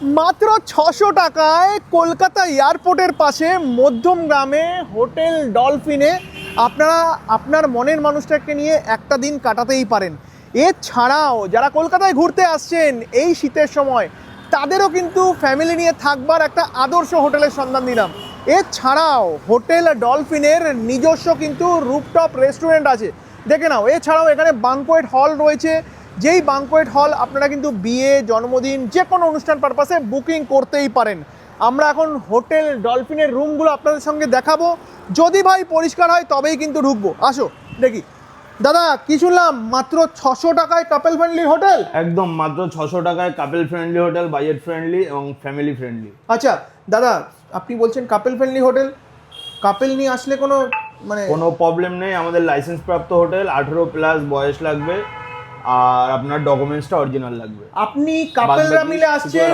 মাত্র ছশো টাকায় কলকাতা এয়ারপোর্টের পাশে মধ্যম গ্রামে হোটেল ডলফিনে আপনারা, আপনার মনের মানুষটাকে নিয়ে একটা দিন কাটাতেই পারেন। এছাড়াও যারা কলকাতায় ঘুরতে আসছেন এই শীতের সময়, তাদেরও কিন্তু ফ্যামিলি নিয়ে থাকবার একটা আদর্শ হোটেলের সন্ধান দিলাম। এছাড়াও হোটেল ডলফিনের নিজস্ব কিন্তু রুপটপ রেস্টুরেন্ট আছে। দেখে নাও, এছাড়াও এখানে বাংকোয়েট হল রয়েছে। যেই বাংকোয়েট হল আপনারা কিন্তু বিয়ে জন্মদিন যে কোনো অনুষ্ঠান পারপাসে বুকিং করতেই পারেন। আমরা এখন হোটেল ডলফিনের রুমগুলো আপনাদের সঙ্গে দেখাবো। যদি ভাই পরিষ্কার হয় তবেই কিন্তু ঢুকবো। আসো দেখি। দাদা কি শুনলাম? মাত্র ছশো টাকায় কাপেল ফ্রেন্ডলি হোটেল একদম মাত্র ছশো টাকায় couple friendly hotel budget friendly এবং ফ্যামিলি ফ্রেন্ডলি আচ্ছা দাদা আপনি বলছেন কাপেল ফ্রেন্ডলি হোটেল কাপেল নিয়ে আসলে কোনো মানে কোনো প্রবলেম নেই আমাদের লাইসেন্স প্রাপ্ত হোটেল আঠেরো প্লাস বয়স লাগবে। আর আপনার ডকুমেন্টসটা অরিজিনাল লাগবে। আপনি কাপলরা মিলে আসছেন।